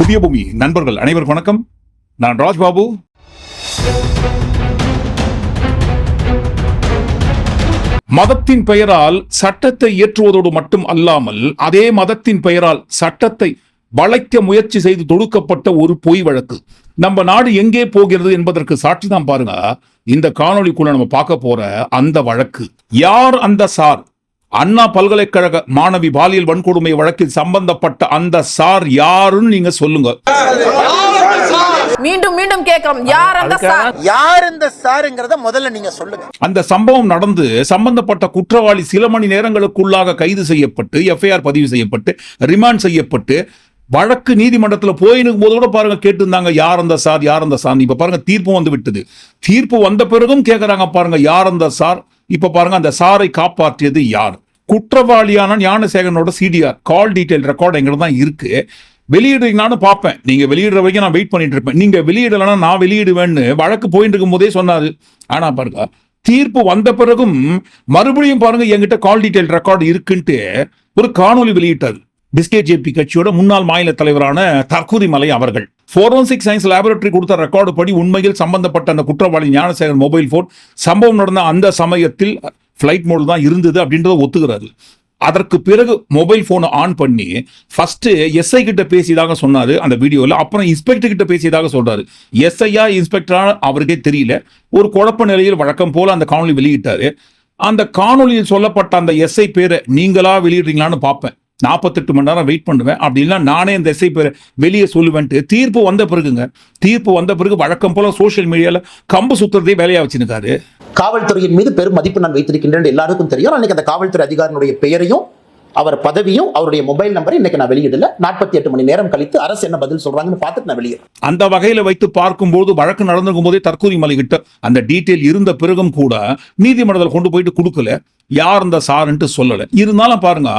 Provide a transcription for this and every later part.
புதிய பூமி. நண்பர்கள் அனைவருக்கும் வணக்கம். நான் ராஜ்பாபு. மதத்தின் பெயரால் சட்டத்தை இயற்றுவதோடு மட்டும் அல்லாமல் அதே மதத்தின் பெயரால் சட்டத்தை வளைக்க முயற்சி செய்து தொடுக்கப்பட்ட ஒரு பொய் வழக்கு. நம்ம நாடு எங்கே போகிறது என்பதற்கு சாட்சி தான் பாருங்க. இந்த காணொலிக்குள்ள நம்ம பார்க்க போற அந்த வழக்கு. யார் அந்த சார்? அண்ணா பல்கலைக்கழக மாணவி பாலியல் வன்கொடுமை வழக்கில் சம்பந்தப்பட்ட அந்த சார் யாருன்னு நீங்க சொல்லுங்க. மீண்டும் மீண்டும் கேட்கிறோம். யார் அந்த சார்? யார் இந்த சாருங்கிறத முதல்ல நீங்க சொல்லுங்க. அந்த சம்பவம் நடந்து சம்பந்தப்பட்ட குற்றவாளி சில மணி நேரங்களுக்குள்ளாக கைது செய்யப்பட்டு எஃப்ஐஆர் பதிவு செய்யப்பட்டு ரிமாண்ட் செய்யப்பட்டு வழக்கு நீதிமன்றத்தில் போயினுக்கும் போது கூட பாருங்க கேட்டிருந்தாங்க யார் அந்த சார் யார் அந்த சார். இப்ப பாருங்க தீர்ப்பு வந்து விட்டது. தீர்ப்பு வந்த பிறகும் கேட்கறாங்க பாருங்க யார் அந்த சார்? இப்ப பாருங்க அந்த சாரை காப்பாற்றியது யார்? குற்றவாளியான ஞானசேகரனோட சிடிஆர். கால் டீட்டெயில் ரெக்கார்டு எங்கிட்ட தான் இருக்கு. வெளியிடுறீங்களான்னு பார்ப்பேன். நீங்க வெளியிடுற வரைக்கும் நான் வெயிட் பண்ணிட்டு இருப்பேன். நீங்க வெளியிடலன்னா நான் வெளியிடுவேன்னு வழக்கு போயிட்டு இருக்கும் போதே சொன்னாரு. ஆனா பாருங்க தீர்ப்பு வந்த பிறகும் மறுபடியும் பாருங்க என்கிட்ட கால் டீட்டெயில் ரெக்கார்டு இருக்குன்ட்டு ஒரு காணொளி வெளியிட்டார். பிஸ்கே ஜேபி கட்சியோட முன்னாள் மாநில தலைவரான தற்கூரி மலை அவர்கள். ஃபோரன்சிக் சயின்ஸ் லேபரட்டரி கொடுத்த ரெக்கார்டு படி உண்மையில் சம்பந்தப்பட்ட அந்த குற்றவாளி ஞானசேகர் மொபைல் ஃபோன் சம்பவம் நடந்த அந்த சமயத்தில் ஃப்ளைட் மோடு தான் இருந்தது அப்படின்றத ஒத்துக்கிறாரு. அதற்கு பிறகு மொபைல் ஃபோனை ஆன் பண்ணி ஃபஸ்ட்டு எஸ்ஐ கிட்ட பேசியதாக சொன்னார் அந்த வீடியோவில் அப்புறம் இன்ஸ்பெக்டர் கிட்ட பேசியதாக சொல்கிறாரு எஸ்ஐயா இன்ஸ்பெக்டரா அவருக்கே தெரியல. ஒரு குழப்ப நிலையில் வழக்கம் போல் அந்த காணொலி வெளியிட்டார். அந்த காணொலியில் சொல்லப்பட்ட அந்த எஸ்ஐ பேரை நீங்களா வெளியிடுறீங்களான்னு பார்ப்பேன். நாற்பத்தெட்டு மணி நேரம் வெயிட் பண்ணுவேன். அப்படி இல்லை நானே இந்த இசை பேரை வெளியே சொல்லுவேன்ட்டு தீர்ப்பு வந்த பிறகுங்க. தீர்ப்பு வந்த பிறகு வழக்கம் போல சோஷியல் மீடியாவில் கம்பு சுத்துறதே வேலையாக வச்சுருக்காரு. காவல்துறையின் மீது பெரும் மதிப்பு நான் வைத்திருக்கின்றேன் என்று எல்லாருக்கும் தெரியும். அன்னைக்கு அந்த காவல்துறை அதிகாரியுடைய பெயரையும் அவர் பதவியும் அவருடைய மொபைல் நம்பரை இன்னைக்கு நான் வெளியிடல. நாற்பத்தி எட்டு மணி நேரம் கழித்து அரசு என்ன பதில் சொல்றாங்கன்னு பார்த்துட்டு நான் வெளியிடுறேன். அந்த வகையில வைத்து பார்க்கும்போது வழக்கு நடந்திருக்கும் போதே தற்கூரி மலை கிட்ட அந்த டீட்டெயில் இருந்த பிறகும் கூட நீதிமன்றத்தில் கொண்டு போயிட்டு கொடுக்கல. யார் இந்த சார்ன்ட்டு சொல்லல. இருந்தாலும் பாருங்க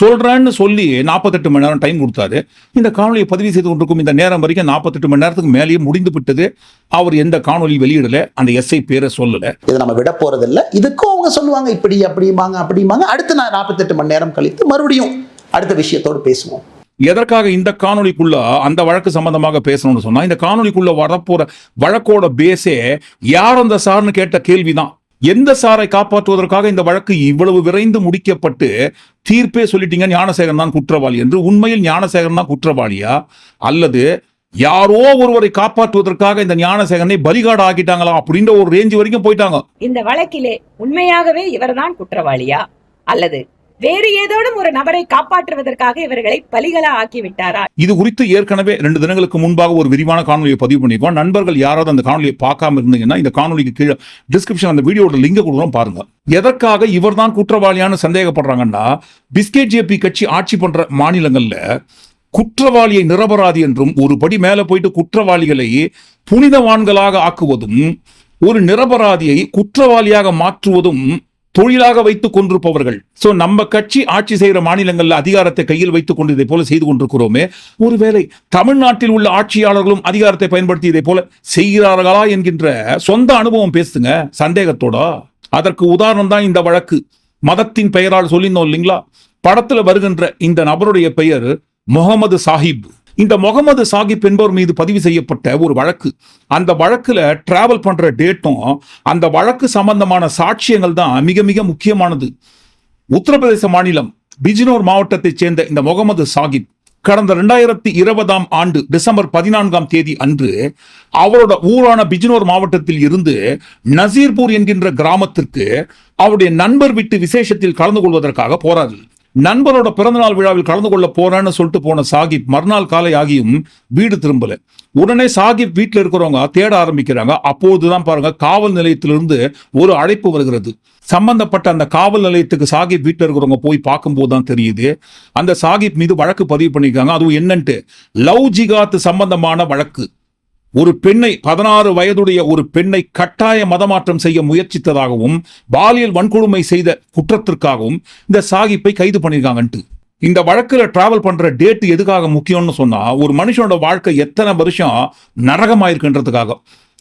சொல்றேன்னு சொல்லி நாற்பத்தெட்டு மணி நேரம் டைம் கொடுத்தாரு. இந்த காணொலியை பதிவு செய்து கொண்டிருக்கும் இந்த நேரம் வரைக்கும் நாற்பத்தெட்டு மணி நேரத்துக்கு மேலேயே முடிந்து விட்டது. அவர் எந்த காணொலி வெளியிடல அந்த எஸ்ஐ பேரை சொல்லல. இதை நம்ம விட போறதில்ல. இதுக்கும் அவங்க சொல்லுவாங்க இப்படி அப்படிம்பாங்க அப்படிம்பாங்க. அடுத்து நான் நாற்பத்தெட்டு மணி நேரம் கழித்து மறுபடியும் அடுத்த விஷயத்தோடு பேசுவோம். எதற்காக இந்த காணொளிக்குள்ள அந்த வழக்கு சம்பந்தமாக பேசணும்னு சொன்னா இந்த காணொளிக்குள்ள வரப்போற வழக்கோட பேஸே யார் அந்த சார்னு கேட்ட கேள்விதான். எந்த சாரை காப்பாற்றுவதற்காக இந்த வழக்கு இவ்வளவு விரைந்து முடிக்கப்பட்டு தீர்ப்பே சொல்லிட்டீங்க ஞானசேகரன் தான் குற்றவாளி என்று உண்மையில் ஞானசேகரன் தான் குற்றவாளியா? அல்லது யாரோ ஒருவரை காப்பாற்றுவதற்காக இந்த ஞானசேகரனை பலிகாடு ஆக்கிட்டாங்களா அப்படின்ற ஒரு ரேஞ்ச் வரைக்கும் போயிட்டாங்க. இந்த வழக்கிலே உண்மையாகவே இவர்தான் குற்றவாளியா? அல்லது வேறு ஏதோடும் ஒரு நபரை காப்பாற்றுவதற்காக இவர்களை பலிகளா ஆக்கிவிட்டாரா? இது குறித்து ஏற்கனவே ரெண்டு தினங்களுக்கு முன்பாக ஒரு விரிவான காணொலியை பதிவு பண்ணிருக்கோம் நண்பர்கள் யாராவது அந்த காணொலியை பார்க்காம இருந்தீங்கன்னா இந்த காணொலிக்கு கீழே டிஸ்கிரிப்ஷன் அந்த வீடியோட லிங்க கொடுக்குறோம் பாருங்க. எதற்காக இவர்தான் குற்றவாளியான்னு சந்தேகப்படுறாங்கன்னா பிஸ்கேட் ஜேபி கட்சி ஆட்சி பண்ற மாநிலங்கள்ல குற்றவாளியை நிரபராதி என்றும் ஒரு படி மேல போயிட்டு குற்றவாளிகளை புனிதவான்களாக ஆக்குவதும் ஒரு நிரபராதியை குற்றவாளியாக மாற்றுவதும் தொழிலாக வைத்துக் கொண்டிருப்பவர்கள். சோ நம்ம கட்சி ஆட்சி செய்கிற மாநிலங்கள்ல அதிகாரத்தை கையில் வைத்துக் கொண்டு இதை போல செய்து கொண்டிருக்கிறோமே. ஒருவேளை தமிழ்நாட்டில் உள்ள ஆட்சியாளர்களும் அதிகாரத்தை பயன்படுத்தி இதை போல செய்கிறார்களா என்கின்ற சொந்த அனுபவம் பேசுங்க. சந்தேகத்தோட? அதற்கு உதாரணம் தான் இந்த வழக்கு. மதத்தின் பெயரால் சொல்லியிருந்தோம் இல்லைங்களா? படத்துல வருகின்ற இந்த நபருடைய பெயர் முகமது சாஹிப். இந்த முகமது சாஹிப் என்பவர் மீது பதிவு செய்யப்பட்ட ஒரு வழக்கு. அந்த வழக்கில் டிராவல் பண்ணுற டேட்டும் அந்த வழக்கு சம்பந்தமான சாட்சியங்கள் தான் மிக மிக முக்கியமானது. உத்தரப்பிரதேச மாநிலம் பிஜ்னோர் மாவட்டத்தைச் சேர்ந்த இந்த முகமது சாஹிப் கடந்த ரெண்டாயிரத்தி இருபதாம் ஆண்டு டிசம்பர் பதினான்காம் தேதி அன்று அவரோட ஊரான பிஜ்னோர் மாவட்டத்தில் இருந்து நசீர்பூர் என்கின்ற கிராமத்திற்கு அவருடைய நண்பர் வீட்டு விசேஷத்தில் கலந்து கொள்வதற்காக போறாரு. நண்பரோட பிறந்தநாள் விழாவில் கலந்து கொள்ள போறேன்னு சொல்லிட்டு போன சாகிப் மறுநாள் காலை ஆகியும் வீடு திரும்பல. உடனே சாகிப் வீட்டில் இருக்கிறவங்க தேட ஆரம்பிக்கிறாங்க. அப்போதுதான் பாருங்க காவல் நிலையத்திலிருந்து ஒரு அழைப்பு வருகிறது. சம்பந்தப்பட்ட அந்த காவல் நிலையத்துக்கு சாகிப் வீட்டில் இருக்கிறவங்க போய் பார்க்கும்போது தான் தெரியுது. அந்த சாகிப் மீது வழக்கு பதிவு பண்ணியிருக்காங்க அதுவும் என்னன்ட்டு லவ் ஜிகாத் சம்பந்தமான வழக்கு. ஒரு பெண்ணை பதினாறு வயதுடைய ஒரு பெண்ணை கட்டாய மதமாற்றம் செய்ய முயற்சித்ததாகவும் பாலியல் வன்கொடுமை செய்த குற்றத்திற்காகவும் இந்த சாகிப்பை கைது பண்ணியிருக்காங்கன்ட்டு. இந்த வழக்கில் டிராவல் பண்ற டேட் எதுக்காக முக்கியம்னு சொன்னா ஒரு மனுஷனோட வாழ்க்கை எத்தனை வருஷம் நரகமாயிருக்குன்றதுக்காக.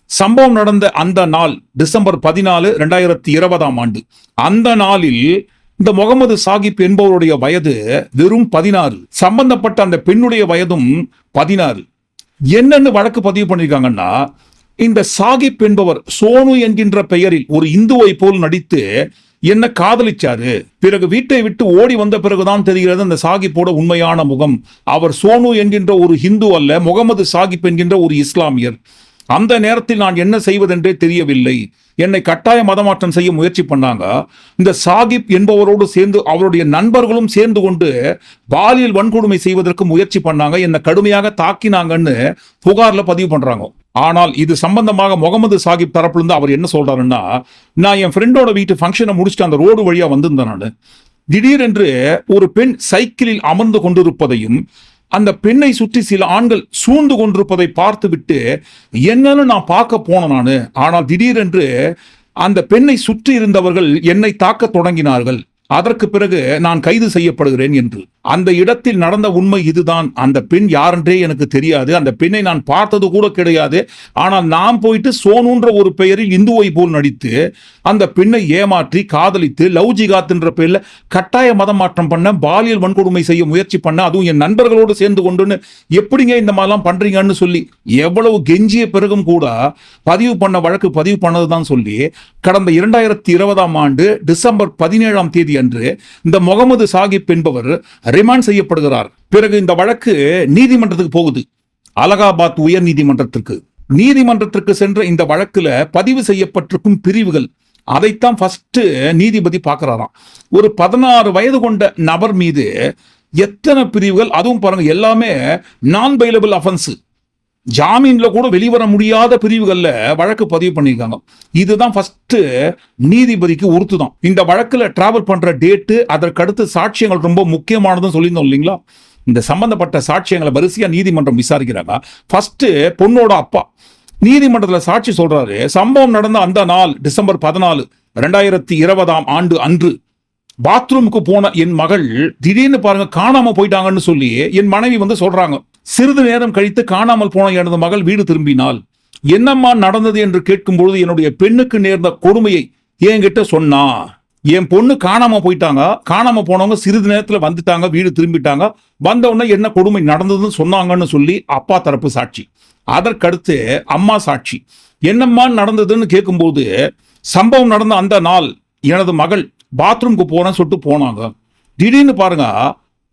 சம்பவம் நடந்த அந்த நாள் டிசம்பர் பதினாலு ரெண்டாயிரத்தி இருபதாம் ஆண்டு. அந்த நாளில் இந்த முகமது சாகிப் என்பவருடைய வயது வெறும் பதினாறு. சம்பந்தப்பட்ட அந்த பெண்ணுடைய வயதும் பதினாறு. என்னன்னு வழக்கு பதிவு பண்ணிருக்காங்கன்னா இந்த சாகிப் என்பவர் சோனு என்கின்ற பெயரில் ஒரு இந்துவை போல் நடித்து என்ன காதலிச்சாரு. பிறகு வீட்டை விட்டு ஓடி வந்த பிறகுதான் தெரிகிறது அந்த சாகிப்போட உண்மையான முகம். அவர் சோனு என்கின்ற ஒரு ஹிந்து அல்ல முகமது சாகிப் என்கின்ற ஒரு இஸ்லாமியர். அந்த நேரத்தில் நான் என்ன செய்வதென்றே தெரியவில்லை. என்னை கட்டாய மதமாற்றம் செய்ய முயற்சி பண்ணாங்க. இந்த சாகிப் என்பவரோடு சேர்ந்து அவருடைய நண்பர்களும் சேர்ந்து கொண்டு பாலியல் வன்கொடுமை செய்வதற்கு முயற்சி பண்ணாங்க. என்னை கடுமையாக தாக்கினாங்கன்னு புகார்ல பதிவு பண்றாங்க. ஆனால் இது சம்பந்தமாக முகமது சாகிப் தரப்புல இருந்து அவர் என்ன சொல்றாருன்னா நான் என் ஃப்ரெண்டோட வீட்டு ஃபங்க்ஷனை முடிச்சுட்டு அந்த ரோடு வழியா வந்திருந்தேன் நான். திடீரென்று ஒரு பெண் சைக்கிளில் அமர்ந்து கொண்டிருப்பதையும் அந்த பெண்ணை சுற்றி சில ஆண்கள் சூழ்ந்து கொண்டிருப்பதை பார்த்துவிட்டு என்னன்னு நான் பார்க்க போனேன் நான். ஆனால் திடீரென்று அந்த பெண்ணை சுற்றி இருந்தவர்கள் என்னை தாக்க தொடங்கினார்கள். அதற்கு பிறகு நான் கைது செய்யப்படுகிறேன் என்று. அந்த இடத்தில் நடந்த உண்மை இதுதான். அந்த பெண் யாரென்றே எனக்கு தெரியாது. அந்த பெண்ணை நான் பார்த்தது கூட கிடையாது. ஆனால் நான் போயிட்டு சோனுன்ற ஒரு பெயரில் இந்துவை போல் நடித்து அந்த பெண்ணை ஏமாற்றி காதலித்து லவ் ஜிகாத்ன்ற பெயரில் கட்டாய மதம் மாற்றம் பண்ண பாலியல் வன்கொடுமை செய்ய முயற்சி பண்ண அதுவும் என் நண்பர்களோடு சேர்ந்து கொண்டுன்னு எப்படிங்க இந்த மாதிரிலாம் பண்ணுறீங்கன்னு சொல்லி எவ்வளவு கெஞ்சிய பிறகும் கூட பதிவு பண்ண வழக்கு பதிவு பண்ணதுதான் சொல்லி கடந்த இரண்டாயிரத்தி இருபதாம் ஆண்டு டிசம்பர் பதினேழாம் தேதி அன்று இந்த முகமது சாகிப் என்பவர் ரிமாண்ட் செய்யப்படுகிறார். பிறகு இந்த வழக்கு நீதிமன்றத்துக்கு போகுது. அலகாபாத் உயர் நீதிமன்றத்திற்கு. நீதிமன்றத்திற்கு சென்ற இந்த வழக்குல பதிவு செய்யப்பட்டிருக்கும் பிரிவுகள். அதைத்தான் ஃபர்ஸ்ட் நீதிபதி பார்க்கிறாராம். ஒரு பதினாறு வயது கொண்ட நபர் மீது எத்தனை பிரிவுகள்? அதுவும் பாருங்க எல்லாமே நான் பைலபிள் அஃபென்ஸ் ஜாமீன்ல கூட வெளிவர முடியாத பிரிவுகள்ல வழக்கு பதிவு பண்ணியிருக்காங்க. இதுதான் ஃபர்ஸ்ட் நீதிபதிக்கு உறுத்துதான். இந்த வழக்குல டிராவல் பண்ற டேட்டு அதற்கடுத்து சாட்சியங்கள் ரொம்ப முக்கியமானதுன்னு சொல்லியிருந்தோம் இல்லைங்களா? இந்த சம்பந்தப்பட்ட சாட்சியங்களை வரிசையா நீதிமன்றம் விசாரிக்கிறாங்க. ஃபர்ஸ்ட் பொண்ணோட அப்பா. நீதிமன்றத்தில் சாட்சி சொல்றாரு சம்பவம் நடந்த அந்த நாள் டிசம்பர் பதினாலு ரெண்டாயிரத்தி இருபதாம் ஆண்டு அன்று. பாத்ரூமுக்கு போன என் மகள் திடீர்னு பாருங்க காணாம போயிட்டாங்கன்னு சொல்லி என் மனைவி வந்து சொல்றாங்க. சிறிது நேரம் கழித்து காணாமல் போன எனது மகள் வீடு திரும்பினாள். என்னம்மா நடந்தது என்று கேட்கும்பொழுது என்னுடைய பெண்ணுக்கு நேர்ந்த கொடுமையை என்கிட்ட சொன்னா. என் பொண்ணு காணாம போயிட்டாங்க. காணாம போனவங்க சிறிது நேரத்துல வந்துட்டாங்க வீடு திரும்பிட்டாங்க. வந்த உடனே என்ன கொடுமை நடந்ததுன்னு சொன்னாங்கன்னு சொல்லி அப்பா தரப்பு சாட்சி. அதற்கடுத்து அம்மா சாட்சி. என்னம்மா நடந்ததுன்னு கேட்கும்போது சம்பவம் நடந்த அந்த நாள் எனது மகள் பாத்ரூம்க்கு போறேன்னு சொல்லிட்டு போனாங்க. திடீர்னு பாருங்க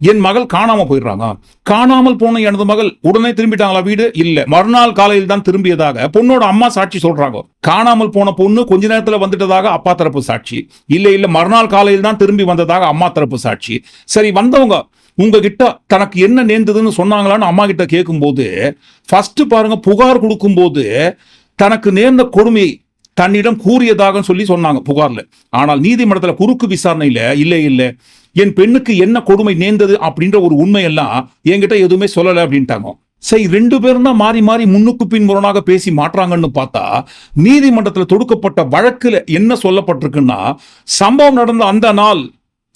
என் மகள் காணாம போயிடுறாங்க. காணாமல் போன எனது மகள் உடனே திரும்பிட்டாங்களா வீடு? இல்ல. மறுநாள் காலையில் தான் திரும்பியதாக பொண்ணோட அம்மா சாட்சி சொல்றாங்க. காணாமல் போன பொண்ணு கொஞ்ச நேரத்துல வந்துட்டதாக அப்பா தரப்பு சாட்சி. இல்ல இல்ல மறுநாள் காலையில் தான் திரும்பி வந்ததாக அம்மா தரப்பு சாட்சி. சரி வந்தவங்க உங்ககிட்ட தனக்கு என்ன நேர்ந்ததுன்னு சொன்னாங்களான்னு அம்மா கிட்ட கேட்கும்போது ஃபர்ஸ்ட் பாருங்க புகார் கொடுக்கும்போது தனக்கு நேர்ந்த கொடுமை தன்னிடம் கூறியதாக சொல்லி சொன்னாங்க புகார்ல. ஆனால் நீதிமன்றத்தில் குறுக்கு விசாரணையில இல்லை இல்லை என் பெண்ணுக்கு என்ன கொடுமை நேர்ந்தது? அப்படின்ற ஒரு உண்மையெல்லாம் என்கிட்ட எதுவுமே சொல்லலை அப்படின்ட்டாங்க. சரி ரெண்டு பேரும் தான் மாறி மாறி முன்னுக்கு பின் முரணாக பேசி மாற்றாங்கன்னு பார்த்தா நீதிமன்றத்தில் தொடுக்கப்பட்ட வழக்கில் என்ன சொல்லப்பட்டிருக்குன்னா சம்பவம் நடந்த அந்த நாள்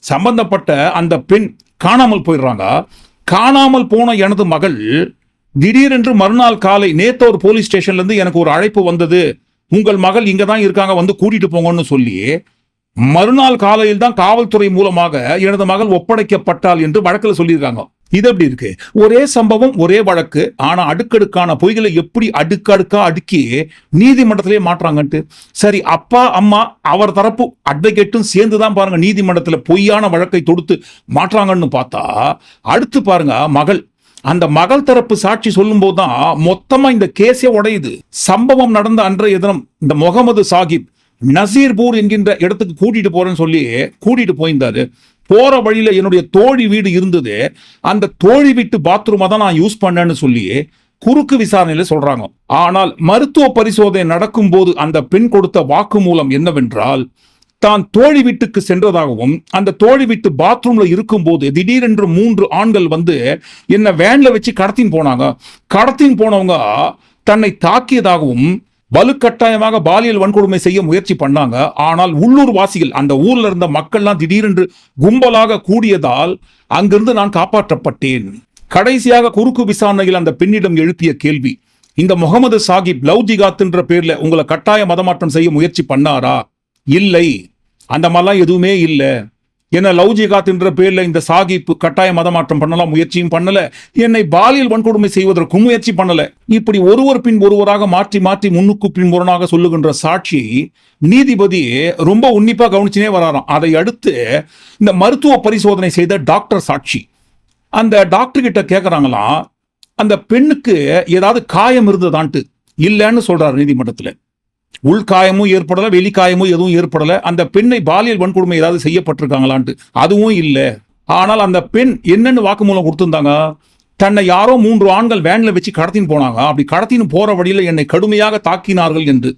சம்பந்தப்பட்ட அந்த பெண் காணாமல் போயிடுறாங்க. காணாமல் போன எனது மகள் திடீரென்று மறுநாள் காலை நேத்த ஒரு போலீஸ் ஸ்டேஷன்லேருந்து எனக்கு ஒரு அழைப்பு வந்தது. உங்கள் மகள் இங்கே தான் இருக்காங்க வந்து கூட்டிட்டு போங்கன்னு சொல்லி மறுநாள் காலையில் தான் காவல்துறை மூலமாக எனது மகள் ஒப்படைக்கப்பட்டாள் என்று வழக்கில் சொல்லியிருக்காங்க. இது எப்படி இருக்கு? ஒரே சம்பவம் ஒரே வழக்கு ஆனா அடுக்கடுக்கான பொய்களை எப்படி அடுக்கடுக்கா அடுக்கி நீதிமன்றத்திலே மாற்றாங்கன்ட்டு. சரி அப்பா அம்மா அவர் தரப்பு அட்வொகேட்டும் சேர்ந்து தான் பாருங்க நீதிமன்றத்தில் பொய்யான வழக்கை தொடுத்து மாற்றாங்கன்னு பார்த்தா அடுத்து பாருங்க மகள் அந்த மகள் தரப்பு சாட்சி சொல்லும் போதுதான் மொத்தமா இந்த கேஸே உடையுது. சம்பவம் நடந்த அன்றைய தினம் இந்த முகமது சாகிப் நசீர்பூர் என்கின்ற இடத்துக்கு கூட்டிட்டு போறேன்னு சொல்லி கூட்டிட்டு போயிருந்தாரு. போற வழியில என்னுடைய தோழி வீடு இருந்தது. அந்த தோழி வீட்டு பாத்ரூமை தான் நான் யூஸ் பண்ணேன்னு சொல்லி குறுக்கு விசாரணையில சொல்றாங்க. ஆனால் மருத்துவ பரிசோதனை நடக்கும் போது அந்த பெண் கொடுத்த வாக்குமூலம் என்னவென்றால் தான் தோழி வீட்டுக்கு சென்றதாகவும் அந்த தோழி வீட்டு பாத்ரூம்ல இருக்கும்போது திடீரென்று மூன்று ஆண்கள் வந்து என்னை வேன்ல வச்சு கடத்தின் போனாங்க. கடத்தின் போனவங்க தன்னை தாக்கியதாகவும் வலுக்கட்டாயமாக பாலியல் வன்கொடுமை செய்ய முயற்சி பண்ணாங்க. ஆனால் உள்ளூர் வாசிகள் அந்த ஊர்ல இருந்த மக்கள்லாம் திடீரென்று கும்பலாக கூடியதால் அங்கிருந்து நான் காப்பாற்றப்பட்டேன். கடைசியாக குறுக்கு விசாரணையில் அந்த பெண்ணிடம் எழுப்பிய கேள்வி இந்த முகமது சாகிப் லவ் ஜிகாத் என்ற பேர்ல உங்களை கட்டாய மதமாற்றம் செய்ய முயற்சி பண்ணாரா? இல்லை. அந்த மாதிரிலாம் எதுவுமே இல்லை. என்ன லவ் ஜிகாத்ன்ற பேர்ல இந்த சாகிப்பு கட்டாய மதமாற்றம் பண்ணலாம் முயற்சியும் பண்ணல. என்னை பாலியல் வன்கொடுமை செய்வதற்கும் முயற்சி பண்ணல. இப்படி ஒருவர் பின் ஒருவராக மாற்றி மாற்றி முன்னுக்கு பின் முரணாக சொல்லுகின்ற சாட்சி நீதிபதி ரொம்ப உன்னிப்பா கவனிச்சுனே வராராம். அதை அடுத்து இந்த மருத்துவ பரிசோதனை செய்த டாக்டர் சாட்சி. அந்த டாக்டர் கிட்ட கேக்குறாங்களாம் அந்த பெண்ணுக்கு ஏதாவது காயம் இருந்ததான்ட்டு. இல்லைன்னு சொல்றாரு நீதிமன்றத்தில். உள்காயமும் ஏற்படலை வெளிக்காயமும் எதுவும் ஏற்படலை. அந்த பெண்ணை பாலியல் வன்கொடுமை ஏதாவது செய்யப்பட்டிருக்காங்களான்ட்டு. அதுவும் இல்லை. ஆனால் அந்த பெண் என்னென்னு வாக்குமூலம் கொடுத்துருந்தாங்க. தன்னை யாரோ மூன்று ஆண்கள் வேனில் வச்சு கடத்தின்னு போனாங்க. அப்படி கடத்தின்னு போகிற வழியில என்னை கடுமையாக தாக்கினார்கள் என்று.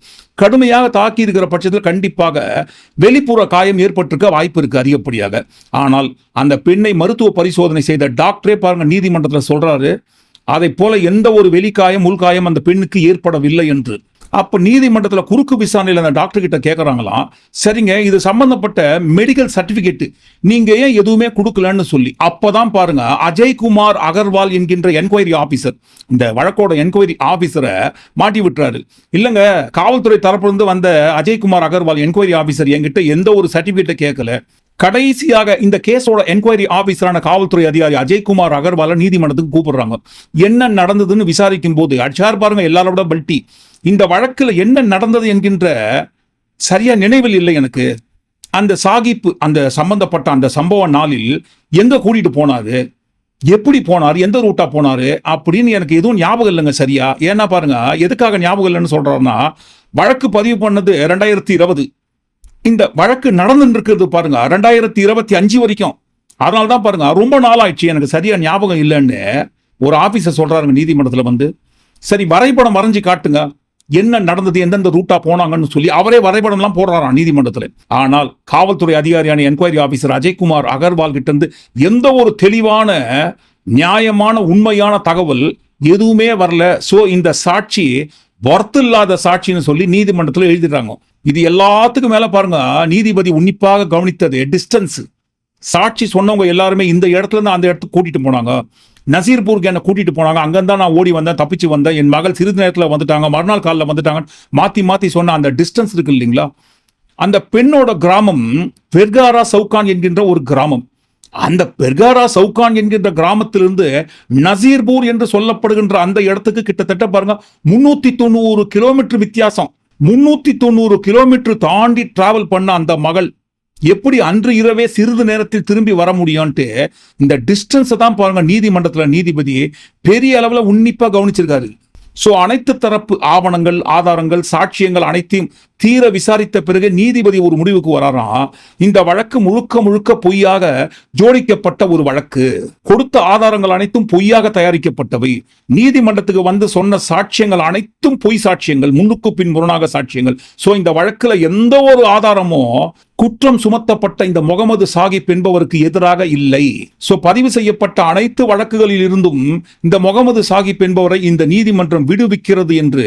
கடுமையாக தாக்கி இருக்கிற பட்சத்தில் கண்டிப்பாக வெளிப்புற காயம் ஏற்பட்டிருக்க வாய்ப்பு இருக்குது அதிகப்படியாக. ஆனால் அந்த பெண்ணை மருத்துவ பரிசோதனை செய்த டாக்டரே பாருங்க நீதிமன்றத்தில் சொல்கிறாரு அதை போல எந்த ஒரு வெளிக்காயம் உள்காயம் அந்த பெண்ணுக்கு ஏற்படவில்லை என்று. அப்போ நீதிமன்றத்தில் குறுக்கு விசாரணையில் அந்த டாக்டர் கிட்ட கேட்குறாங்களாம் சரிங்க இது சம்பந்தப்பட்ட மெடிக்கல் சர்டிஃபிகேட் நீங்க ஏன் எதுவுமே கொடுக்கலன்னு சொல்லி. அப்போதான் பாருங்க அஜய்குமார் அகர்வால் என்கின்ற என்கொயரி ஆஃபீஸர் இந்த வழக்கோட என்கொயரி ஆஃபீஸரை மாட்டி விட்டுறாரு. இல்லைங்க காவல்துறை தரப்பிலிருந்து வந்த அஜய்குமார் அகர்வால் என்கொயரி ஆஃபீஸர் என்கிட்ட எந்த ஒரு சர்டிஃபிகேட்டை கேட்கல கடைசியாக இந்த கேஸோட என்கொயரி ஆஃபீஸரான காவல்துறை அதிகாரி அஜய்குமார் அகர்வால நீதிமன்றத்துக்கு கூப்பிடுறாங்க. என்ன நடந்ததுன்னு விசாரிக்கும் போது அடிச்சார் பாருங்க எல்லாரோட பல்ட்டி இந்த வழக்கில் என்ன நடந்தது என்கின்ற சரியா நினைவில் இல்லை எனக்கு. அந்த சாகிப்பு அந்த சம்பந்தப்பட்ட அந்த சம்பவ நாளில் எங்க கூட்டிட்டு போனாரு? எப்படி போனார்? எந்த ரூட்டா போனாரு? அப்படின்னு எனக்கு எதுவும் ஞாபகம் இல்லைங்க சரியா. ஏன்னா பாருங்க எதுக்காக ஞாபகம் இல்லைன்னு சொல்றாருன்னா வழக்கு பதிவு பண்ணது ரெண்டாயிரத்தி இருபது. இந்த வழக்கு நடந்துட்டு இருக்கிறது பாருங்க ரெண்டாயிரத்தி இருபத்தி அஞ்சு வரைக்கும். அதனால தான் பாருங்க ரொம்ப நாள் ஆயிடுச்சு எனக்கு சரியா ஞாபகம் இல்லைன்னு ஒரு ஆபீசர் சொல்றாருங்க நீதிமன்றத்தில் வந்து. சரி வரைபடம் வரைஞ்சு காட்டுங்க. என்ன நடந்தது எந்தெந்த ரூட்டா போனாங்கன்னு சொல்லி அவரே வரைபடம்லாம் போடுறாராம் நீதிமன்றத்தில். ஆனால் காவல்துறை அதிகாரியான என்கொயரி ஆபீசர் அஜய்குமார் அகர்வால் கிட்ட இருந்து எந்த ஒரு தெளிவான நியாயமான உண்மையான தகவல் எதுவுமே வரல. சோ இந்த சாட்சி ஒர்த்து இல்லாத சாட்சின்னு சொல்லி நீதிமன்றத்தில் எழுதிடுறாங்க. இது எல்லாத்துக்கும் மேல பாருங்க நீதிபதி உன்னிப்பாக கவனித்தது டிஸ்டன்ஸ் சாட்சி சொன்னவங்க எல்லாருமே இந்த இடத்துல இருந்து அந்த இடத்துக்கு கூட்டிட்டு போனாங்க. நசீர்பூருக்கு என்னை கூட்டிட்டு போனாங்க. அங்கிருந்தா நான் ஓடி வந்தேன் தப்பிச்சு வந்தேன். என் மகள் சிறிது நேரத்தில் வந்துட்டாங்க. மறுநாள் காலில் வந்துட்டாங்க. மாற்றி மாற்றி சொன்ன அந்த டிஸ்டன்ஸ் இருக்கு இல்லைங்களா? அந்த பெண்ணோட கிராமம் பெர்காரா சவுகான் என்கின்ற ஒரு கிராமம். அந்த பெர்காரா சவுகான் என்கின்ற கிராமத்திலிருந்து நசீர்பூர் என்று சொல்லப்படுகின்ற அந்த இடத்துக்கு கிட்டத்தட்ட பாருங்க முன்னூத்தி தொண்ணூறு கிலோமீட்டர் வித்தியாசம். முன்னூத்தி தொண்ணூறு கிலோமீட்டர் தாண்டி டிராவல் பண்ண அந்த மகள் எப்படி அன்று இரவே சிறிது நேரத்தில் திரும்பி வர முடியும்ட்டு இந்த டிஸ்டன்ஸை தான் பாருங்க நீதிமன்றத்துல நீதிபதி பெரிய அளவுல உன்னிப்பா கவனிச்சிருக்காரு. சோ அனைத்து தரப்பு ஆவணங்கள் ஆதாரங்கள் சாட்சியங்கள் அனைத்தையும் தீர விசாரித்த பிறகு நீதிபதி ஒரு முடிவுக்கு வராராம் இந்த வழக்கு முழுக்க முழுக்க பொய்யாக ஜோடிக்கப்பட்ட ஒரு வழக்கு. கொடுத்த ஆதாரங்கள் அனைத்தும் பொய்யாக தயாரிக்கப்பட்டவை. நீதிமன்றத்துக்கு வந்து சொன்ன சாட்சியங்கள் அனைத்தும் பொய் சாட்சியங்கள் முன்னுக்கு பின் முரணாக சாட்சியங்கள். சோ இந்த வழக்குல எந்த ஒரு ஆதாரமும் குற்றம் சுமத்தப்பட்ட இந்த முகமது சாகிப் என்பவருக்கு எதிராக இல்லை. சோ பதிவு செய்யப்பட்ட அனைத்து வழக்குகளில் இருந்தும் இந்த முகமது சாகிப் என்பவரை இந்த நீதிமன்றம் விடுவிக்கிறது என்று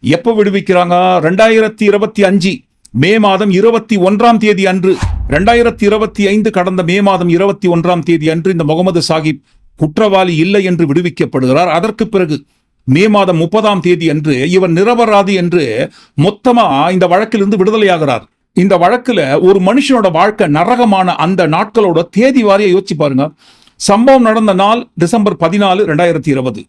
எப்ப விடுவிக்கிறாங்க? ரெண்டாயிரத்தி இருபத்தி இருபத்தி அஞ்சு மே மாதம் இருபத்தி ஒன்றாம் தேதி அன்று ரெண்டாயிரத்தி இருபத்தி ஐந்து கடந்த மே மாதம் இருபத்தி ஒன்றாம் தேதி அன்று இந்த முகமது சாஹிப் குற்றவாளி இல்லை என்று விடுவிக்கப்படுகிறார். அதற்கு பிறகு மே மாதம் முப்பதாம் தேதி அன்று இவர் நிரபராதி என்று மொத்தமா இந்த வழக்கிலிருந்து விடுதலையாகிறார். இந்த வழக்குல ஒரு மனுஷனோட வாழ்க்கை நரகமான அந்த நாட்களோட தேதி வாரியை யோசிச்சு பாருங்க. சம்பவம் நடந்த நாள் டிசம்பர் பதினாலு ரெண்டாயிரத்தி இருபது.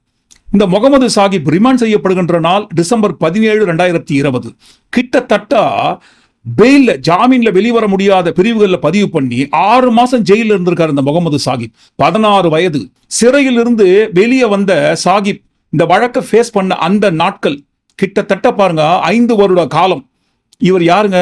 இந்த முகமது சாஹிப் ரிமாண்ட் செய்யப்படுகின்ற நாள் டிசம்பர் பதினேழு ரெண்டாயிரத்தி இருபது. கிட்டத்தட்ட பெயில்ல ஜாமீன்ல வெளிவர முடியாத பிரிவுகளில் பதிவு பண்ணி ஆறு மாசம் ஜெயிலில் இருந்திருக்காரு இந்த முகமது சாஹிப் பதினாறு வயது. சிறையில் இருந்து வெளியே வந்த சாஹிப் இந்த வழக்கை ஃபேஸ் பண்ண அந்த நாட்கள் கிட்டத்தட்ட பாருங்க ஐந்து வருட காலம். இவர் யாருங்க?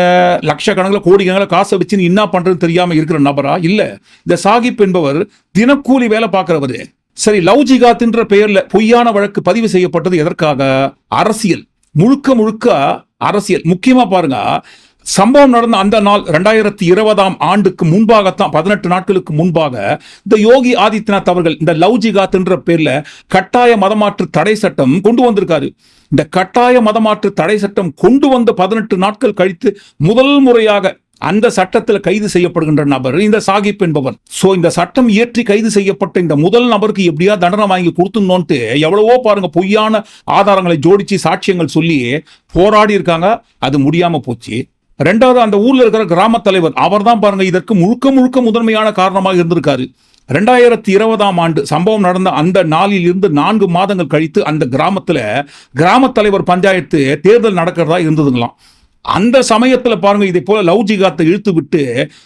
லட்சக்கணக்கில் கோடிக்கணக்கில் காசை வச்சு என்ன பண்றதுன்னு தெரியாம இருக்கிற நபரா? இல்ல இந்த சாகிப் என்பவர் தினக்கூலி வேலை பார்க்கிறவரு. சரி லவ் ஜிகாத் என்ற பெயர்ல பொய்யான வழக்கு பதிவு செய்யப்பட்டது எதற்காக? அரசியல். முழுக்க முழுக்க அரசியல். முக்கியமா பாருங்க சம்பவம் நடந்த அந்த நாள் ரெண்டாயிரத்தி இருபதாம் ஆண்டுக்கு முன்பாகத்தான் பதினெட்டு நாட்களுக்கு முன்பாக இந்த யோகி ஆதித்யநாத் அவர்கள் இந்த லவ் ஜிகாத்ன்ற பேர்ல கட்டாய மதமாற்று தடை சட்டம் கொண்டு வந்திருக்காரு. இந்த கட்டாய மதமாற்று தடை சட்டம் கொண்டு வந்த பதினெட்டு நாட்கள் கழித்து முதல் முறையாக அந்த சட்டத்தில் கைது செய்யப்படுகின்ற நபர் இந்த சாகிப் என்பவர் சோ இந்த சட்டம் இயற்றி கைது செய்யப்பட்ட இந்த முதல் நபருக்கு எப்படியா தண்டனை வாங்கி கொடுத்துனோன்ட்டு எவ்வளவோ பாருங்க பொய்யான ஆதாரங்களை ஜோடிச்சு சாட்சியங்கள் சொல்லி போராடி இருக்காங்க. அது முடியாம போச்சு. ரெண்டாவது அந்த ஊர்ல இருக்கிற கிராம தலைவர் அவர் தான் பாருங்க இதற்கு முழுக்க முழுக்க முதன்மையான காரணமாக இருந்திருக்காரு. ரெண்டாயிரத்தி இருபதாம் ஆண்டு சம்பவம் நடந்த அந்த நாளில் இருந்து நான்கு மாதங்கள் கழித்து அந்த கிராமத்துல கிராம தலைவர் பஞ்சாயத்து தேர்தல் நடக்கிறதா இருந்ததுங்களாம். அந்த சமயத்துல பாருங்க இதை போல லவ் ஜிகாத்தை இழுத்து விட்டு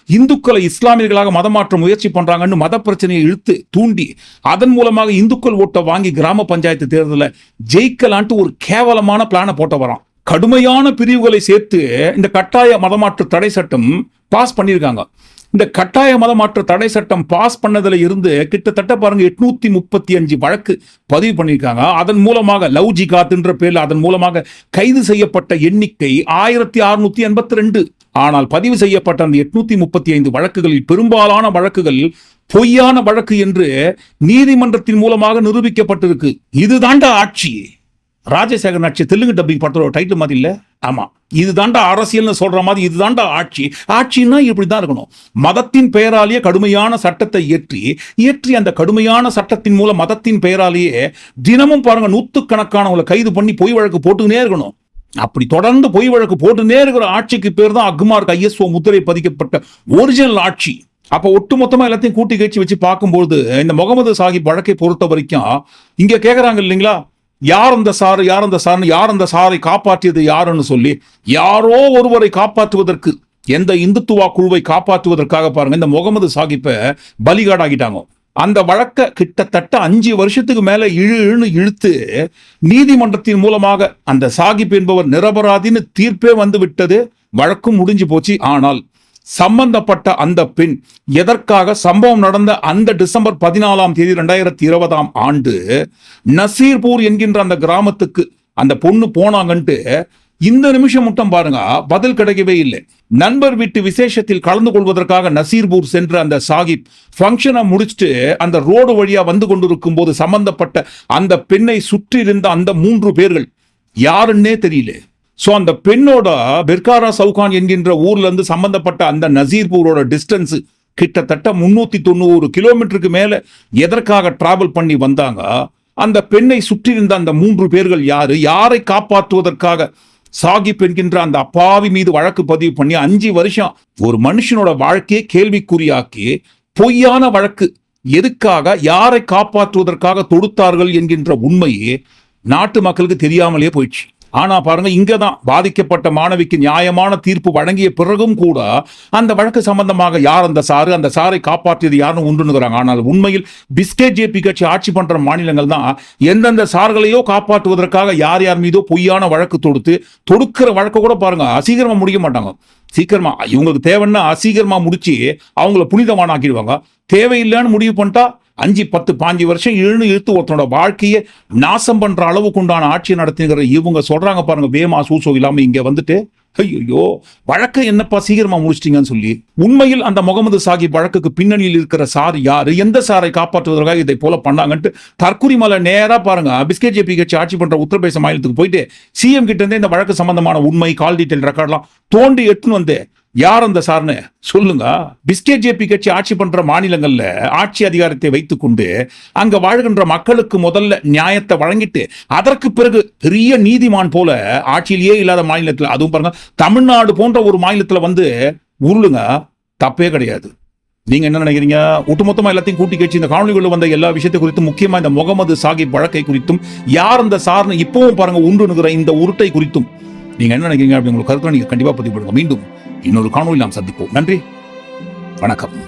இந்துக்களை இஸ்லாமியர்களாக மதமாற்ற முயற்சி பண்றாங்கன்னு மத பிரச்சனையை இழுத்து தூண்டி அதன் மூலமாக இந்துக்கள் ஓட்டை வாங்கி கிராம பஞ்சாயத்து தேர்தலில் ஜெயிக்கலான்ட்டு ஒரு கேவலமான பிளானை போட்ட வரான். கடுமையான பிரிவுகளை சேர்த்து இந்த கட்டாய மதமாற்று தடை சட்டம் பாஸ் பண்ணியிருக்காங்க. இந்த கட்டாய மதமாற்ற தடை சட்டம் பாஸ் பண்ணதுல இருந்து கிட்டத்தட்ட பாருங்க எட்நூத்தி முப்பத்தி அஞ்சு வழக்கு பதிவு பண்ணியிருக்காங்க. அதன் மூலமாக லவ் ஜிகாத்ன்ற பேர்ல அதன் மூலமாக கைது செய்யப்பட்ட எண்ணிக்கை ஆயிரத்தி அறுநூத்தி எண்பத்தி ரெண்டு. ஆனால் பதிவு செய்யப்பட்ட அந்த எட்நூத்தி முப்பத்தி ஐந்து வழக்குகளில் பெரும்பாலான வழக்குகள் பொய்யான வழக்கு என்று நீதிமன்றத்தின் மூலமாக நிரூபிக்கப்பட்டிருக்கு. இதுதாண்டா ஆட்சி. ராஜசேகரன் ஆட்சி தெலுங்கு டப்பிங் படத்தோட டைட்டில் மாதிரி இல்லை? ஆமா. இதுதாண்டா அரசியல்னு சொல்கிற மாதிரி இதுதாண்டா ஆட்சி. ஆட்சின்னா இப்படிதான் இருக்கணும். மதத்தின் பெயராலேயே கடுமையான சட்டத்தை இயற்றி இயற்றி அந்த கடுமையான சட்டத்தின் மூலம் மதத்தின் பெயராலேயே தினமும் பாருங்கள் நூற்றுக்கணக்கானவங்களை கைது பண்ணி பொய் வழக்கு போட்டுக்கினே இருக்கணும். அப்படி தொடர்ந்து பொய் வழக்கு போட்டுனே இருக்கிற ஆட்சிக்கு பேர் தான் அக்மார்க் ஐஎஸ்ஓ முத்திரை பதிக்கப்பட்ட ஒரிஜினல் ஆட்சி. அப்போ ஒட்டுமொத்தமாக எல்லாத்தையும் கூட்டி கழிச்சு வச்சு பார்க்கும்போது இந்த முகமது சாஹிப் வழக்கை பொறுத்த வரைக்கும் இங்கே கேட்குறாங்க இல்லைங்களா? யார் அந்த சாரு யார் அந்த சாருன்னு யார் அந்த சாரை காப்பாற்றியது யாருன்னு சொல்லி யாரோ ஒருவரை காப்பாற்றுவதற்கு எந்த இந்துத்துவா குழுவை காப்பாற்றுவதற்காக பாருங்க இந்த முகமது சாஹிப்பை பலிகாடாகிட்டாங்க அந்த வழக்க கிட்டத்தட்ட அஞ்சு வருஷத்துக்கு மேல இழு இழுன்னு இழுத்து நீதிமன்றத்தின் மூலமாக அந்த சாகிப் என்பவர் நிரபராதின்னு தீர்ப்பே வந்து விட்டது வழக்கும் முடிஞ்சு போச்சு. ஆனால் சம்பந்தப்பட்ட அந்த பெண் எதற்காக சம்பவம் நடந்த அந்த டிசம்பர் பதினாலாம் தேதி ரெண்டாயிரத்தி இருபதாம் ஆண்டு நசீர்பூர் என்கின்ற அந்த கிராமத்துக்கு அந்த பொண்ணு போனாங்கன்ட்டு இந்த நிமிஷம் மட்டும் பாருங்க பதில் கிடைக்கவே இல்லை. நண்பர் வீட்டு விசேஷத்தில் கலந்து கொள்வதற்காக நசீர்பூர் சென்ற அந்த சாகிப் ஃபங்க்ஷனை முடிச்சுட்டு அந்த ரோடு வழியா வந்து கொண்டிருக்கும் போது சம்பந்தப்பட்ட அந்த பெண்ணை சுற்றி இருந்த அந்த மூன்று பேர்கள் யாருன்னே தெரியல. ஸோ அந்த பெண்ணோட பெர்காரா சவுகான் என்கின்ற ஊர்ல இருந்து சம்பந்தப்பட்ட அந்த நசீர்பூரோட டிஸ்டன்ஸ் கிட்டத்தட்ட முன்னூத்தி தொண்ணூறு கிலோமீட்டருக்கு மேல எதற்காக டிராவல் பண்ணி வந்தாங்க? அந்த பெண்ணை சுற்றியிருந்த அந்த மூன்று பேர்கள் யாரு? யாரை காப்பாற்றுவதற்காக சாகிப் என்கின்ற அந்த அப்பாவி மீது வழக்கு பதிவு பண்ணி அஞ்சு வருஷம் ஒரு மனுஷனோட வாழ்க்கையை கேள்விக்குறியாக்கி பொய்யான வழக்கு எதுக்காக யாரை காப்பாற்றுவதற்காக தொடுத்தார்கள் என்கின்ற உண்மையே நாட்டு மக்களுக்கு தெரியாமலே போயிடுச்சு. ஆனா பாருங்க இங்கதான் பாதிக்கப்பட்ட மாணவிக்கு நியாயமான தீர்ப்பு வழங்கிய பிறகும் கூட அந்த வழக்கு சம்பந்தமாக யார் அந்த சாரு அந்த சாரை காப்பாற்றியது யாருன்னு உண்டுனுங்கிறாங்க ஆனால் உண்மையில் பிஸ்கே ஜேபி கட்சி ஆட்சி பண்ற மாநிலங்கள் தான் எந்தெந்த சார்களையோ காப்பாற்றுவதற்காக யார் யார் மீதோ பொய்யான வழக்கு தொடுத்து தொடுக்கிற வழக்கு கூட பாருங்க அசீகரமா முடிக்க மாட்டாங்க. சீக்கிரமா இவங்களுக்கு தேவைன்னா சீக்கிரமா முடிச்சு அவங்கள புனிதமான ஆக்கிடுவாங்க தேவையில்லைன்னு முடிவு பண்ணிட்டா அஞ்சு பத்து பாஞ்சு வருஷம் இழுன்னு இழுத்து ஒருத்தனோட வாழ்க்கையை நாசம் பண்ற அளவுக்கு உண்டான ஆட்சி நடத்துங்கிற இவங்க சொல்றாங்க பாருங்க வேமா சூசோ இல்லாம இங்க வந்துட்டு ஐயோ வழக்கை என்னப்பா சீக்கிரமா முடிச்சிட்டீங்கன்னு சொல்லி உண்மையில் அந்த முகமது சாஹிப் வழக்குக்கு பின்னணியில் இருக்கிற சார் யாரு? எந்த சாரை காப்பாற்றுவதற்காக இதை போல பண்ணாங்கன்ட்டு தற்குறி மலை நேரா பாருங்க. பிஸ்கே ஜேபி கட்சி ஆட்சி பண்ற உத்தரப்பிரதேச மாநிலத்துக்கு போயிட்டு சிஎம் கிட்ட இருந்தே இந்த வழக்கு சம்பந்தமான உண்மை கால் டீட்டெயில் ரெக்கார்ட்லாம் தோண்டி எடுத்துன்னு வந்து யார் அந்த சார்னு? சொல்லுங்க. பிஸ்கெட் ஜேபி கட்சி ஆட்சி பண்ற மாநிலங்கள்ல ஆட்சி அதிகாரத்தை வைத்துக்கொண்டு அங்க வாழ்கின்ற மக்களுக்கு முதல்ல நியாயத்தை வழங்கிட்டு அதற்கு பிறகு பெரிய நீதிமான் போல ஆட்சியிலேயே இல்லாத மாநிலத்தில் அதுவும் பாருங்க தமிழ்நாடு போன்ற ஒரு மாநிலத்தில் வந்து உருளுங்க. தப்பே கிடையாது. நீங்க என்ன நினைக்கிறீங்க? ஒட்டுமொத்தமா எல்லாத்தையும் கூட்டி கட்சி இந்த காணொலிகளில் வந்த எல்லா விஷயத்தை குறித்தும் முக்கியமா இந்த முகமது சாகிப் வழக்கை குறித்தும் யார் அந்த சார்னு இப்பவும் பாருங்க உண்டு இந்த உருட்டை குறித்தும் நீங்க என்ன நினைக்கிறீங்க அப்படி உங்களுக்கு கருத்தை நீங்க கண்டிப்பா பதிவு பண்ணுங்க. மீண்டும் இன்னொரு காணொலி நாம் சந்திப்போம். நன்றி. வணக்கம்.